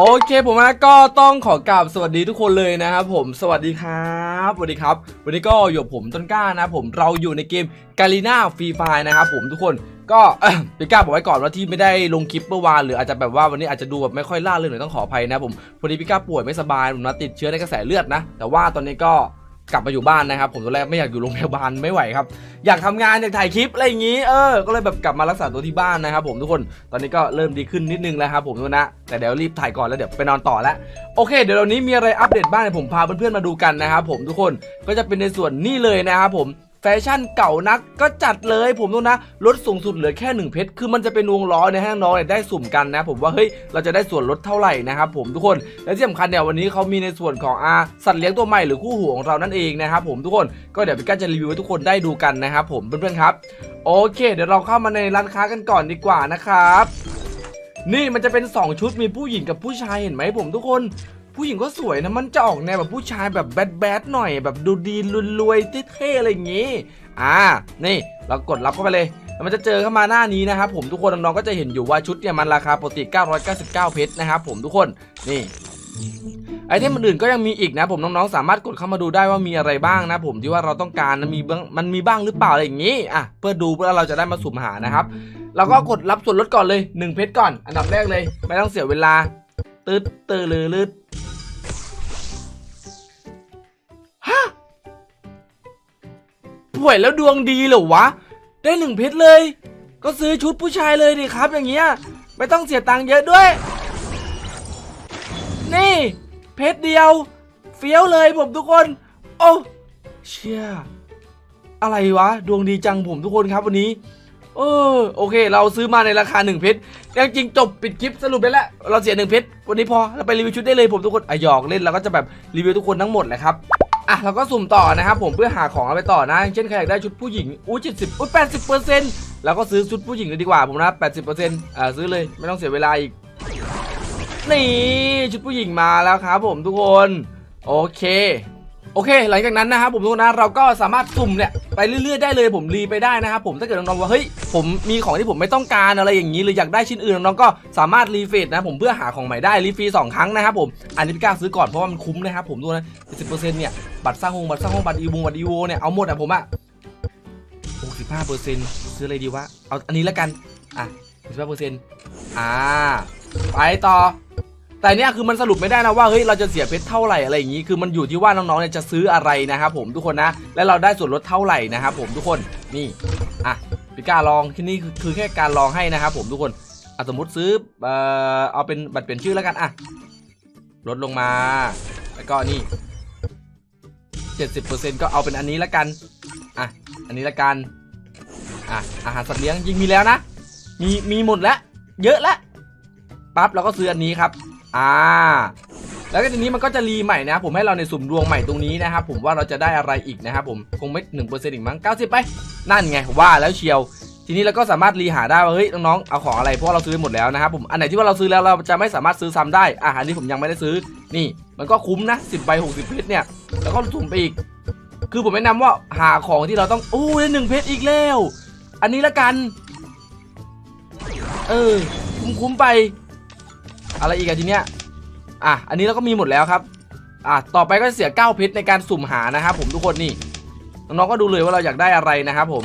โอเคผมนะก็ต้องขอกราบสวัสดีทุกคนเลยนะครับผมสวัสดีครับสวัสดีครับ วันนี้ก็อยู่กับผมต้นกล้านะผมเราอยู่ในเกมกาลีนาฟรีไฟนะครับผมทุกคนก็พี่กล้าบอกไว้ก่อนว่าที่ไม่ได้ลงคลิปเมื่อวานหรืออาจจะแบบว่าวันนี้อาจจะดูแบบไม่ค่อยล่าเรื่องหน่อยต้องขออภัยนะผมพอดีพี่กล้าป่วยไม่สบายผมนะติดเชื้อในกระแสเลือดนะ แต่ว่าตอนนี้ก็ กลับมาอยู่บ้านนะครับ ผมตอนแรกไม่อยากอยู่โรงพยาบาลไม่ไหวครับ อยากทำงานอยากถ่ายคลิปอะไรอย่างนี้เออก็เลยแบบกลับมารักษาตัวที่บ้านนะครับ ผมทุกคนตอนนี้ก็เริ่มดีขึ้นนิดนึงแล้วครับผมทุกคนนะแต่เดี๋ยวรีบถ่ายก่อนแล้วเดี๋ยวไปนอนต่อแล้วโอเค เดี๋ยววันนี้มีอะไรอัปเดตบ้างผมพาเพื่อนๆมาดูกันนะครับผมทุกคนก็จะเป็นในส่วนนี้เลยนะครับผม แฟชั่นเก่านักก็จัดเลยผมทุกนะลดสูงสุดเหลือแค่ 1 เพชรคือมันจะเป็นวงล้อในห้น้องเนี่ยได้สุ่มกันนะ ผมว่าเฮ้ยเราจะได้ส่วนลดเท่าไหร่นะครับผมทุกคนและที่สำคัญเนี่ยวันนี้เขามีในส่วนของอาสัตว์เลี้ยงตัวใหม่หรือคู่หูของเรานั่นเองนะครับผมทุกคนก็เดี๋ยวพี่ก้าจะรีวิวให้ทุกคนได้ดูกันนะครับผมเพื่อนๆครับ โอเค เดี๋ยวเราเข้ามาในร้านค้ากันก่อนดีกว่านะครับนี่มันจะเป็น 2 ชุดมีผู้หญิงกับผู้ชายเห็นไหมผมทุกคน ผู้หญิงก็สวยนะมันจะออกแนวแบบผู้ชายแบบแบดแบดหน่อย แบบดูดีรวยๆเท่ๆอะไรอย่างงี้ อ่า นี่เรากดรับเข้าไปเลยแล้วมันจะเจอเข้ามาหน้านี้นะครับผมทุกคนน้องๆก็จะเห็นอยู่ว่าชุดเนี่ยมันราคาปกติ 999 เพชรนะครับผมทุกคนนี่ไอเทมอื่นก็ยังมีอีกนะผมน้องๆสามารถกดเข้ามาดูได้ว่ามีอะไรบ้างนะผมที่ว่าเราต้องการนะมีบ้างมันมีบ้างหรือเปล่าอะไรอย่างนี้อะเพื่อดูเพื่อเราจะได้มาสุ่มหานะครับเราก็กดรับส่วนลดก่อนเลย 1 เพชรก่อน อันดับแรกเลย ไม่ต้องเสียเวลาตืดตืดลือลืด ฮะป่วยแล้วดวงดีเหรอวะ ได้หนึ่งเพชรเลย ก็ซื้อชุดผู้ชายเลยดิครับ อย่างเงี้ย ไม่ต้องเสียตังค์เยอะด้วย นี่ เพชรเดียว เฟี้ยวเลยผมทุกคน โอ้เชี่ยอะไรวะ ดวงดีจังผมทุกคนครับวันนี้เออโอเค เราซื้อมาในราคา1เพชรยังจริงจบปิดคลิปสรุปไปแล้วเราเสีย1เพชรวันนี้พอเราไปรีวิวชุดได้เลยผมทุกคนอะหยอกเล่นเราก็จะแบบรีวิวทุกคนทั้งหมดแหละครับ อะเราก็สุ่มต่อนะครับผมเพื่อหาของเอาไปต่อนะอย่างเช่นใครอยากได้ชุดผู้หญิงอู้เจ็ดสิบอู้แปดสิบเปอร์เซ็นต์เราก็ซื้อชุดผู้หญิงเลยดีกว่าผมนะแปดสิบเปอร์เซ็นต์อ่าซื้อเลยไม่ต้องเสียเวลาอีกนี่ชุดผู้หญิงมาแล้วครับผมทุกคน โอเค โอเค หลังจากนั้นนะครับผมทุกคนนะเราก็สามารถสุ่มเนี่ยไปเรื่อยๆได้เลยผมรีไปได้นะครับผมถ้าเกิดน้องๆว่าเฮ้ยผมมีของที่ผมไม่ต้องการอะไรอย่างนี้หรืออยากได้ชิ้นอื่นน้องๆก็สามารถรีเฟรนะผมเพื่อหาของใหม่ได้รีฟรีสองครั้งนะครับผมอันนี้พี่กล้าซื้อก่อนเพราะว่ามันคุ้มนะครับผมดูนะสิบเปอร์เซ็นต์เนี่ยบัตรสร้างห้องบัตรสร้างห้องบัตรอีวงบัตรอีโวเนี่ยเอาหมดอะผมอะหกสิบห้าเปอร์เซ็นต์ซื้ออะไรดีวะเอาอันนี้แล้วกันอะหกสิบห้าเปอร์เซ็นต์อ่าไปต่อ แต่เนี่ยคือมันสรุปไม่ได้นะว่าเฮ้ยเราจะเสียเพชรเท่าไหร่อะไรอย่างนี้คือมันอยู่ที่ว่าน้องๆเนี่ยจะซื้ออะไรนะครับผมทุกคนนะ และเราได้ส่วนลดเท่าไหร่นะครับผมทุกคนนี่อะพี่กล้าลองที่นี่คือแค่การลองให้นะครับผมทุกคนอะสมมติซื้อเอ่อเอาเป็นบัตรเปลี่ยนชื่อแล้วกันอะลดลงมา แล้วก็นี่70%ก็เอาเป็นอันนี้แล้วกัน อะ อันนี้ละกัน อะ อาหารสัตว์เลี้ยงยิงมีแล้วนะ มี มีหมดแล้ว เยอะแล้ว ปั๊บเราก็ซื้ออันนี้ครับ อ่า แล้วก็ทีนี้มันก็จะรีใหม่นะครับผมให้เราในสุ่มดวงใหม่ตรงนี้นะครับผมว่าเราจะได้อะไรอีกนะครับผมคงไม่หนึ่งเปอร์เซ็นต์อีกมั้งเก้าสิบไป นั่นไงว่าแล้วเชียว ทีนี้เราก็สามารถรีหาได้ว่าเฮ้ยน้องๆเอาของอะไรเพราะเราซื้อหมดแล้วนะครับผมอันไหนที่ว่าเราซื้อแล้วเราจะไม่สามารถซื้อซ้ำได้อะอันนี้ผมยังไม่ได้ซื้อนี่ มันก็คุ้มนะ10ใบ60เพชรเนี่ยแล้วก็สุ่มไปอีก คือผมแนะนำว่าหาของที่เราต้องโอ้ได้หนึ่งเพชรอีกแล้ว อันนี้ละกัน เออคุ้มๆไป อะไรอีกอะทีเนี้ยอะอันนี้เราก็มีหมดแล้วครับอะต่อไปก็เสีย 9 เพชรในการสุ่มหานะครับผมทุกคนนี่น้องๆก็ดูเลยว่าเราอยากได้อะไรนะครับผม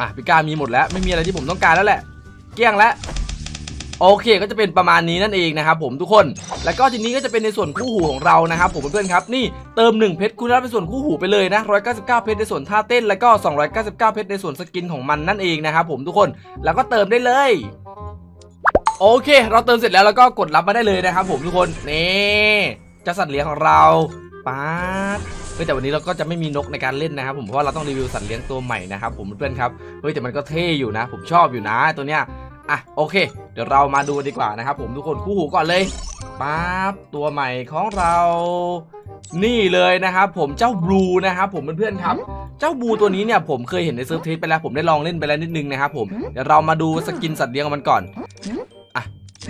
อะพี่กามีหมดแล้วไม่มีอะไรที่ผมต้องการแล้วแหละ เกลี้ยงแล้วโอเคก็จะเป็นประมาณนี้นั่นเองนะครับผมทุกคน แล้วก็ทีนี้ก็จะเป็นในส่วนคู่หูของเรานะครับผมเพื่อนๆครับนี่เติม 1 เพชรคุณรับเป็นส่วนคู่หูไปเลยนะ199 เพชรในส่วนท่าเต้น แล้วก็ 299 เพชรในส่วนสกินของมันนั่นเองนะครับผมทุกคนแล้วก็เติมได้เลย โอเค เราเติมเสร็จแล้วแล้วก็กดรับมาได้เลยนะครับผมทุกคนนี่เจ้าสัตว์เลี้ยงของเราป๊าดเฮ้ยแต่วันนี้เราก็จะไม่มีนกในการเล่นนะครับผมเพราะาเราต้องรีวิวสัตว์เลี้ยงตัวใหม่นะครับผมเพื่อนครับเฮ้ยแต่มันก็เท่อยู่นะ ผมชอบอยู่นะตัวเนี้ยอะโอเค เดี๋ยวเรามาดูดีกว่านะครับผมทุกคนคู่หูก่อนเลยป๊าบตัวใหม่ของเรา นี่เลยนะครับผมเจ้าบลูนะครับผมเพื่อนๆครับเจ้าบูตัวนี้เนี่ยผมเคยเห็นในเซิร์ฟเทสไปแล้วผมได้ลองเล่นไปแล้วนิดนึงนะครับผมเดี๋ยวเรามาดูสกินสัตว์เลี้ยงของมันก่อน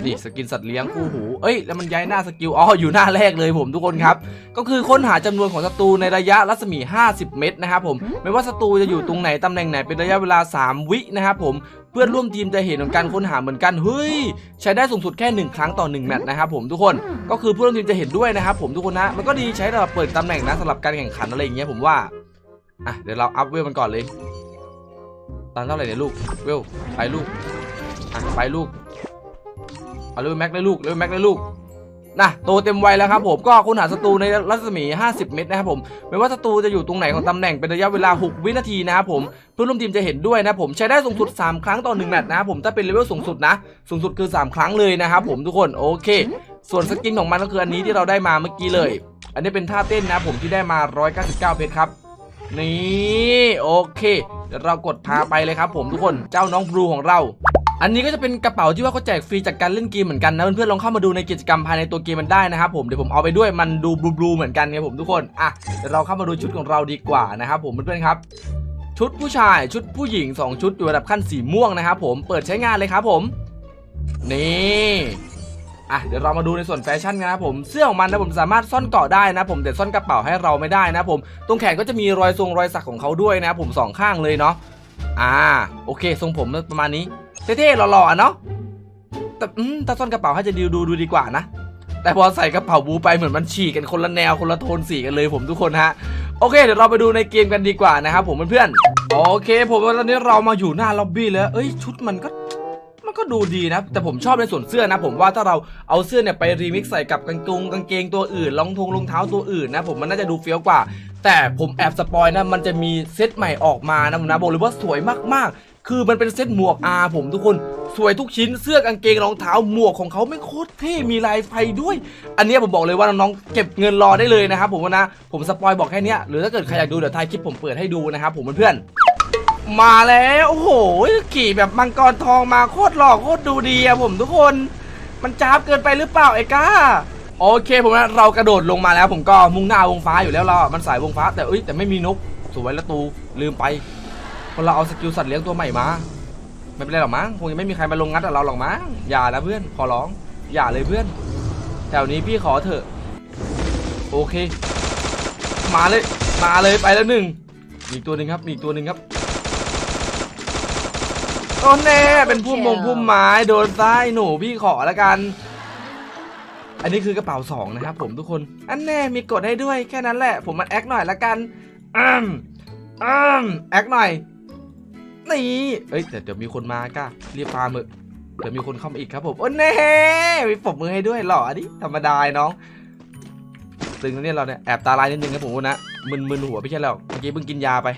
นี่สกินสัตว์เลี้ยงคู่หู เอ้ยแล้วมันย้ายหน้าสกิล อ๋ออยู่หน้าแรกเลยผมทุกคนครับ ก็คือค้นหาจำนวนของศัตรูในระยะรัศมี 50 เมตรนะครับผม ไม่ว่าศัตรูจะอยู่ตรงไหนตำแหน่งไหนเป็นระยะเวลา 3 วินะครับผมเพื่อนร่วมทีมจะเห็นของการค้นหาเหมือนกัน เฮ้ย ใช้ได้สูงสุดแค่ 1 ครั้งต่อ 1 แมตช์นะครับผมทุกคน ก็คือเพื่อนร่วมทีมจะเห็นด้วยนะครับผมทุกคนนะ มันก็ดีใช้สำหรับเปิดตำแหน่งนะสำหรับการแข่งขันอะไรอย่างเงี้ยผมว่า อะเดี๋ยวเราอัพเวลมันก่อนเลย ตอนเท่าไหร่เนี่ยลูก เวลไปลูก อะไปลูก เอาเร็วแม็กเลยลูกเร็วแม็กเลยลูกนะโตเต็มวัยแล้วครับผมก็ค้นหาศัตรูในรัศมี 50 เมตรนะครับผมไม่ว่าศัตรูจะอยู่ตรงไหนของตำแหน่งเป็นระยะเวลา 6 วินาทีนะครับผมเพื่อนร่วมทีมจะเห็นด้วยนะผมใช้ได้สูงสุด 3 ครั้งต่อ1แมตช์นะครับผมถ้าเป็นเลเวลสูงสุดนะ สูงสุดคือ 3 ครั้งเลยนะครับผมทุกคนโอเค ส่วนสกินของมันก็คืออันนี้ที่เราได้มาเมื่อกี้เลย อันนี้เป็นท่าเต้นนะผมที่ได้มา 199 เพชรครับนี่โอเคเดี๋ยวเรากดพาไปเลยครับผมทุกคนเจ้าน้องบลูของเรา อันนี้ก็จะเป็นกระเป๋าที่ว่าเขาแจกฟรีจากการเล่นเกมเหมือนกันนะเพื่อนๆลองเข้ามาดูในกิจกรรมภายในตัวเกมมันได้นะครับผมเดี๋ยวผมเอาไปด้วยมันดูบลูๆเหมือนกันครับผมทุกคนอะเดี๋ยวเราเข้ามาดูชุดของเราดีกว่านะครับผมเพื่อนๆครับ ชุดผู้ชายชุดผู้หญิง 2 ชุดอยู่ระดับขั้นสีม่วงนะครับผมเปิดใช้งานเลยครับผม นี่อะเดี๋ยวเรามาดูในส่วนแฟชั่นกันนะครับผมเสื้อของมันนะผมสามารถซ่อนเกาะได้นะผมแต่ซ่อนกระเป๋าให้เราไม่ได้นะผมตรงแขนก็จะมีรอยทรงรอยสักของเขาด้วยนะผมสองข้างเลยเนาะอ่าโอเค ทรงผมประมาณนี้ เท่ๆหล่อๆเนาะแต่อืมถ้าซ่อนกระเป๋าให้จะดูดูดูดีกว่านะ แต่พอใส่กระเป๋าบูไปเหมือนมันฉีกกันคนละแนวคนละโทนสีกันเลยผมทุกคนฮะโอเค เดี๋ยวเราไปดูในเกมกันดีกว่านะครับผมเพื่อนๆโอเค ผมตอนนี้เรามาอยู่หน้าล็อบบี้แล้วเอ้ยชุดมันก็มันก็ดูดีนะ แต่ผมชอบในส่วนเสื้อนะ ผมว่าถ้าเราเอาเสื้อเนี่ยไปรีมิกซ์ใส่กับกางเกงกางเกงตัวอื่นรองทงรองเท้าตัวอื่นนะ ผมมันน่าจะดูเฟี้ยวกว่า แต่ผมแอบสปอยนะ มันจะมีเซตใหม่ออกมานะผมนะบอกเลยว่าสวยมากๆ คือมันเป็นเซตหมวกอาผมทุกคน สวยทุกชิ้นเสื้อกางเกงรองเท้าหมวกของเขาไม่โคตรเท่มีลายไฟด้วย อันนี้ผมบอกเลยว่าน้องๆเก็บเงินรอได้เลยนะครับผมนะ ผมสปอยบอกแค่นี้หรือถ้าเกิดใครอยากดูเดี๋ยวท้ายคลิปผมเปิดให้ดูนะครับผมเพื่อนมาแล้วโอ้โหขี่แบบมังกรทองมาโคตรหล่อโคตรดูดีอะผมทุกคน มันจ้าบเกินไปหรือเปล่าไอ้ก้าโอเคผมนะเรากระโดดลงมาแล้วผมก็มุ่งหน้าวงฟ้าอยู่แล้วเรามันสายวงฟ้าแต่เอ้ยแต่ไม่มีนกสวยล้วตูลืมไป คนเราเอาสกิลสัตว์เลี้ยงตัวใหม่มา ไม่เป็นไรหรอกมั้งคงยังไม่มีใครมาลงงัดกับเราหรอกมั้งอย่านะเพื่อนขอร้อง อย่าเลยเพื่อนแถวนี้พี่ขอเถอะ โอเค มาเลย มาเลยไปแล้วหนึ่งอีกตัวหนึ่งครับอีกตัวหนึ่งครับโอ้แน่เป็นพุ่มมงพุ่มไม้โดนซ้ายหนูพี่ขอแล้วกัน อันนี้คือกระเป๋าสองนะครับผมทุกคนอันแน่มีกดให้ด้วยแค่นั้นแหละ ผมมันแอคหน่อยละกันอืมอืมแอคหน่อย นี่เอ้ยแต่เดี๋ยวมีคนมาก้ารีบฟาร์มเถอเดี๋ยวมีคนเข้ามาอีกครับผมโอ้แน่มีปรบมือให้ด้วยหล่อดิธรรมดาไอ้น้องตึงนะเนี่ยเราเนี่ยแอบตาลายนิดนึงครับผมนะมึนๆหัวไม่ใช่แล้วเมื่อกี้เพิ่งกินยาไป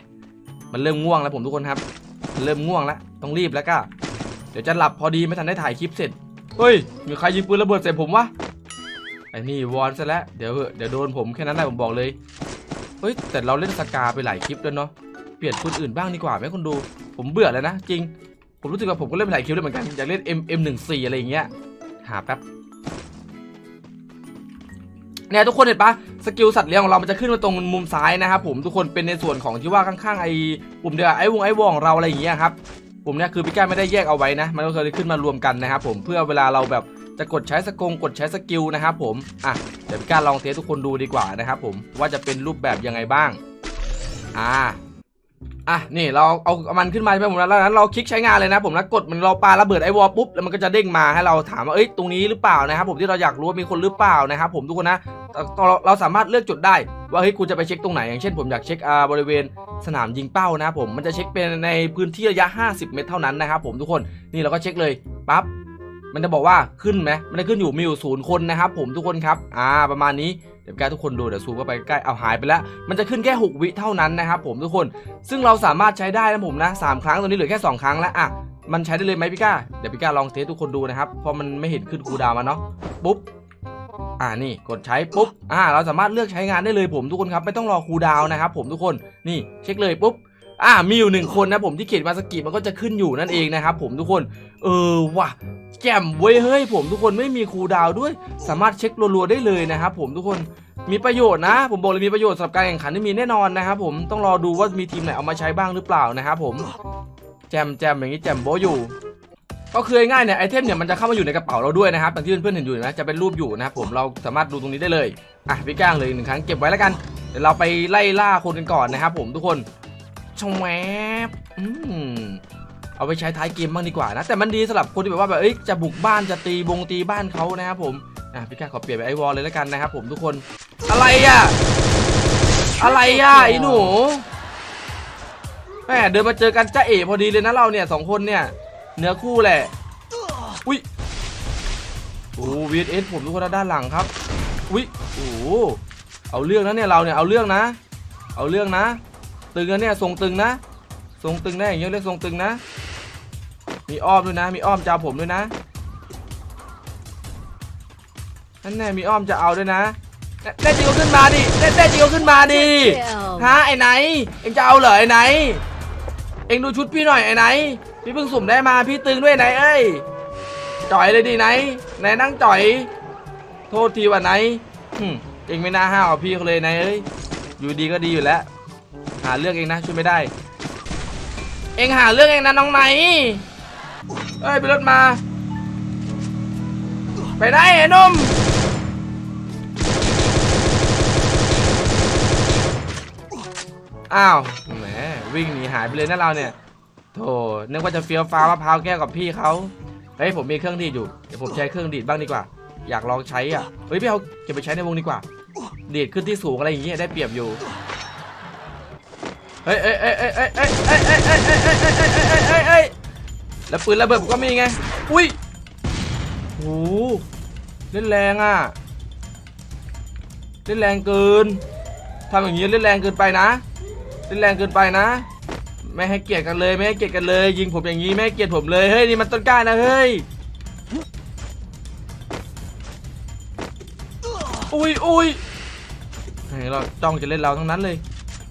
มันเริ่มง่วงแล้วผมทุกคนครับ เริ่มง่วงแล้วต้องรีบแล้วก็เดี๋ยวจะหลับพอดีไม่ทันได้ถ่ายคลิปเสร็จเฮ้ยมีใครยิงปืนระเบิดใส่ผมวะไอ้นี่วอนซะแล้วเดี๋ยวเหอะเดี๋ยวโดนผมแค่นั้นแหละผมบอกเลยเฮ้ยแต่เราเล่นสกาไปหลายคลิปแล้วเนาะเปลี่ยนคนอื่นบ้างดีกว่าไหมคนดู ผมเบื่อแล้วนะจริง ผมรู้สึกว่าผมก็เล่นไปหลายคลิปแล้วเหมือนกัน อยากเล่น M M14 อะไรอย่างเงี้ย หาแป๊บเนี่ยทุกคนเห็นปะสกิลสัตว์เลี้ยงของเรา มันจะขึ้นมาตรงมุมซ้ายนะครับผมทุกคนเป็นในส่วนของที่ว่าข้างๆไอ้ปุ่มเดียวไอ้วงไอ้วงของเราอะไรอย่างเงี้ยครับปุ่มเนี้ยคือพี่ก้าไม่ได้แยกเอาไว้นะ มันก็เคยขึ้นมารวมกันนะครับผมเพื่อเวลาเราแบบจะกดใช้สกงกดใช้สกิลนะครับผมอะเดี๋ยวพี่ก้าลองเทสทุกคนดูดีกว่านะครับผมว่าจะเป็นรูปแบบยังไงบ้างอ่า อะนี่เราเอามันขึ้นมาใช่ไหมผมแล้วแล้วนั้นเราคลิกใช้งานเลยนะผมแล้วกดมันเราปาระเบิดไอวอลปุ๊บแล้วมันก็จะเด้งมาให้เราถามว่าเอ้ยตรงนี้หรือเปล่านะครับผมที่เราอยากรู้ว่ามีคนหรือเปล่านะครับผมทุกคนนะเราเราสามารถเลือกจุดได้ว่าเฮ้ยกูจะไปเช็คตรงไหนอย่างเช่นผมอยากเช็คอ่าบริเวณสนามยิงเป้านะครับผมมันจะเช็คเป็นในพื้นที่ระยะ 50 เมตรเท่านั้นนะครับผมทุกคนนี่เราก็เช็คเลยปั๊บมันจะบอกว่าขึ้นไหมมันจะขึ้นอยู่มีอยู่ศูนย์คนนะครับผมทุกคนครับอ่าประมาณนี้ ดี๋ยวแกทุกคนดูเดี๋ยวซูมเข้าไปใกล้เอาหายไปแล้ว มันจะขึ้นแค่ 6 วิเท่านั้นนะครับผมทุกคนซึ่งเราสามารถใช้ได้นะผมนะสามครั้งตอนนี้เหลือแค่ 2 ครั้งแล้วอะมันใช้ได้เลยไหมพี่ก้าเดี๋ยวพี่ก้าลองเทสทุกคนดูนะครับเพราะมันไม่เห็นขึ้นคูดาวมาเนาะปุ๊บอ่านี่กดใช้ปุ๊บอ่าเราสามารถเลือกใช้งานได้เลยผมทุกคนครับไม่ต้องรอคูดาวนะครับผมทุกคนนี่เช็คเลยปุ๊บ อ่ามีอยู่หนึ่งคนนะผมที่เขียนมาสกิมันก็จะขึ้นอยู่นั่นเองนะครับผมทุกคน เออว่ะแจ่มเว้ยเฮ้ยผมทุกคนไม่มีคูดาวด้วย สามารถเช็ครัวๆได้เลยนะครับผมทุกคนมีประโยชน์นะ ผมบอกเลยมีประโยชน์สำหรับการแข่งขันที่มีแน่นอนนะครับผมต้องรอดูว่ามีทีมไหนเอามาใช้บ้างหรือเปล่านะครับผมแจมแจมอย่างนี้แจมโบอยู่ ก็คือง่ายเนี่ยไอเทมเนี่ยมันจะเข้ามาอยู่ในกระเป๋าเราด้วยนะครับอย่างที่เพื่อนๆเห็นอยู่นะจะเป็นรูปอยู่นะครับผมเราสามารถดูตรงนี้ได้เลยอะพี่ก้างเลยหนึ่งครั้งเก็บไว้แล้วกันเดี๋ยวเราไปไล่ล่าคนกันก่อนนะครับผมทุกคน ชงแวบอืมเอาไปใช้ท้ายเกมบ้างดีกว่านะ แต่มันดีสำหรับคนที่แบบว่าแบบเอ้ยจะบุกบ้านจะตีบงตีบ้านเขานะครับผมอะพี่ก้างขอเปลี่ยนไปไอวอลเลยแล้วกันนะครับผมทุกคนอะไรอะอะไรอะไอหนูแหมเดินมาเจอกันจ้าเอ๋พอดีเลยนะเราเนี่ยสองคนเนี่ยเนื้อคู่แหละอุ้ยโอ้วีเอสผมทุกคนด้านหลังครับอุ้ยโอ้เอาเรื่องนะเนี่ยเราเนี่ยเอาเรื่องนะ เอาเรื่องนะ ตึงนะเนี่ยทรงตึงนะทรงตึงแนะอย่างเงี้ยเรียกทรงตึงนะ มีอ้อมด้วยนะ มีอ้อมจะเอาผมด้วยนะนั่นแน่มีอ้อมจะเอาด้วยนะแน่จริงก็ขึ้นมาดิแน่จริงก็ขึ้นมาดิฮะไอ้ไหน เอ็งจะเอาเหรอไอ้ไหน เอ็งดูชุดพี่หน่อยไอ้ไหน พี่เพิ่งสุ่มได้มาพี่ตึงด้วยไหนเอ้ยจ่อยเลยดิไหนไหนนั่งจ่อย โทษทีว่าไหนเอ็งไม่น่าห้าวพี่เขาเลยไหนเอ้ยอยู่ดีก็ดีอยู่แล้ว หาเรื่องเองนะช่วยไม่ได้ เองหาเรื่องเองนะน้องไหนเอ้ยไปรถมา ไปไหนไอ้นุ่มอ้าวแหมวิ่งหนีหายไปเลยนะเราเนี่ยโธ่นึกว่าจะเฟี้ยวฟ้าวมะพร้าวแก้วกับพี่เขาเฮ้ยผมมีเครื่องดีดอยู่เดี๋ยวผมใช้เครื่องดีดบ้างดีกว่า อยากลองใช้อะเฮ้ยพี่เอาเก็บไปใช้ในวงดีกว่า ดีดขึ้นที่สูงอะไรอย่างเงี้ยได้เปรียบอยู่ เฮ้ยเอ้ยเอ้ยเอ้ยเอ้ยเอ้ยเอ้ยเอ้ยเอ้ยเอ้ยเอ้ยเอ้ยเอ้ยเอ้ยเอ้ยเอ้ยแล้วปืนระเบิดผมก็มีไง อุ้ยโหเล่นแรงอะ เล่นแรงเกินทำอย่างนี้เล่นแรงเกินไปนะ เล่นแรงเกินไปนะ ไม่ให้เกียรติกันเลย ไม่ให้เกียรติกันเลย ยิงผมอย่างนี้ไม่ให้เกียรติผมเลย เฮ้ยนี่มันต้นกล้านะเฮ้ย อุ้ยอุ้ยเฮ้ยเราจ้องจะเล่นเราทั้งนั้นเลย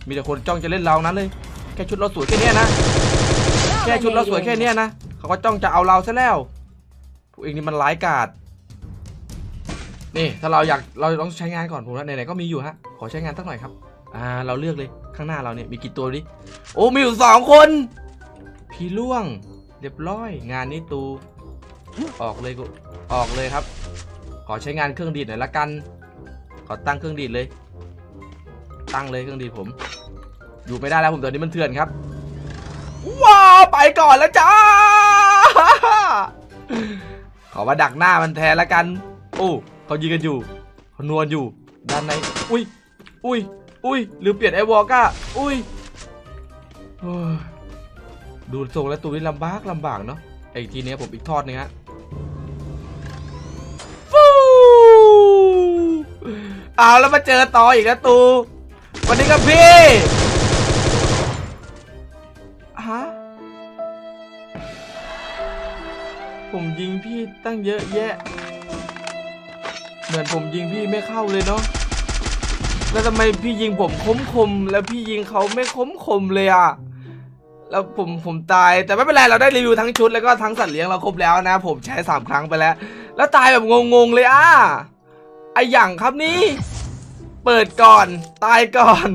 มีแต่คนจ้องจะเล่นเรานั้นเลย แค่ชุดเราสวยแค่เนี้ยนะ แค่ชุดเราสวยแค่เนี้ยนะ เขาก็จ้องจะเอาเราซะแล้ว พวกเองนี่มันร้ายกาจ นี่ถ้าเราอยากเราต้องใช้งานก่อนผมนะไหนๆก็มีอยู่ฮะ ขอใช้งานสักหน่อยครับ อ่าเราเลือกเลยข้างหน้าเราเนี่ยมีกี่ตัวดิ โอ้มีอยู่สองคน พี่ล่วง เรียบร้อย งานนี้ตู ออกเลยกูออกเลยครับ ขอใช้งานเครื่องดีดหน่อยละกัน ขอตั้งเครื่องดีดเลย ตั้งเลยเครื่องดีดผม อยู่ไม่ได้แล้วผมตอนนี้มันเถื่อนครับว้าไปก่อนแล้วจ้าขอมาดักหน้ามันแทนละกัน โอ้เขายิงกันอยู่เขานวลอยู่ด้านในอุ้ยอุ้ยอุ้ยลืมเปลี่ยนไอวอลก้าอุ้ยดูทรงแล้วตัวนี้ลำบากลำบากเนาะไอทีเนี้ยผมอีกทอดหนึงฮะฟูเอาแล้วมาเจอต่ออีกแล้วตูวันนี้กับพี่ ผมยิงพี่ตั้งเยอะแยะ เหมือนผมยิงพี่ไม่เข้าเลยเนาะแล้วทำไมพี่ยิงผมคมคมแล้วพี่ยิงเขาไม่คมคมเลยอะแล้วผมผมตายแต่ไม่เป็นไรเราได้รีวิวทั้งชุดแล้วก็ทั้งสัตว์เลี้ยงเราครบแล้วนะ ผมใช้สามครั้งไปแล้ว แล้วตายแบบงงๆเลยอะไออย่างครับนี่ เปิดก่อนตายก่อน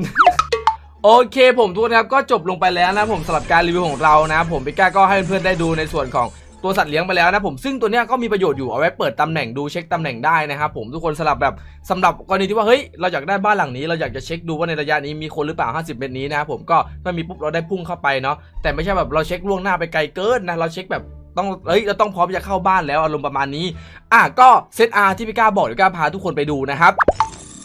โอเคผมทุกคนครับก็จบลงไปแล้วนะผมสำหรับการรีวิวของเรานะ ผมพิก้าก็ให้เพื่อนๆได้ดูในส่วนของ ตัวสัตว์เลี้ยงไปแล้วนะผมซึ่งตัวเนี้ยก็มีประโยชน์อยู่เอาไว้เปิดตำแหน่งดูเช็คตำแหน่งได้นะครับผมทุกคนสำหรับแบบสำหรับกรณีที่ว่าเฮ้ยเราอยากได้บ้านหลังนี้เราอยากจะเช็คดูว่าในระยะนี้มีคนหรือเปล่า 50 เมตรนี้นะครับผมก็ถ้ามีปุ๊บเราได้พุ่งเข้าไปเนาะแต่ไม่ใช่แบบเราเช็คล่วงหน้าไปไกลเกินนะเราเช็คแบบต้องเอ้ยเราต้องพร้อมจะเข้าบ้านแล้วอารมณ์ประมาณนี้ อะก็เซตอาร์ที่พี่ก้าบอกเดี๋ยวก้าพาทุกคนไปดูนะครับ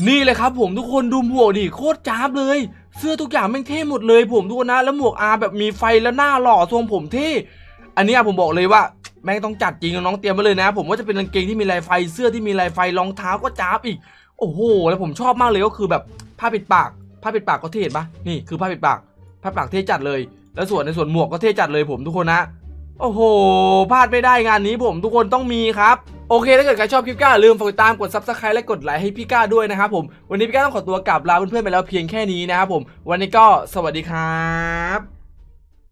นี่เลยครับผมทุกคนดูหมวกดิโคตรจ้าบเลย เสื้อทุกอย่างแม่งเท่หมดเลย ผมทุกคนนะแล้วหมวกอาแบบมีไฟแล้วหน้าหล่อทรงผมเท่ อันนี้ผมบอกเลยว่าแม่งต้องจัดจริงน้องเตรียมไว้เลยนะ ผมว่าจะเป็นกางเกงที่มีลายไฟเสื้อที่มีลายไฟรองเท้าก็จ้าบอีก โอ้โห แล้วผมชอบมากเลยก็คือแบบผ้าปิดปากผ้าปิดปากก็เท่เห็นปะนี่คือผ้าปิดปากผ้าปากเท่จัดเลย แล้วส่วนในส่วนหมวกก็เท่จัดเลยผมทุกคนนะโอ้โหพลาดไม่ได้งานนี้ผมทุกคนต้องมีครับ โอเค ถ้าเกิดใครชอบคลิปก้าอย่าลืมฝากติดตามกด subscribe และกดไลค์ให้พี่ก้าด้วยนะครับผมวันนี้พี่ก้าต้องขอตัวกลับลาเพื่อนๆไปแล้วเพียงแค่นี้นะครับผม วันนี้ก็สวัสดีครับ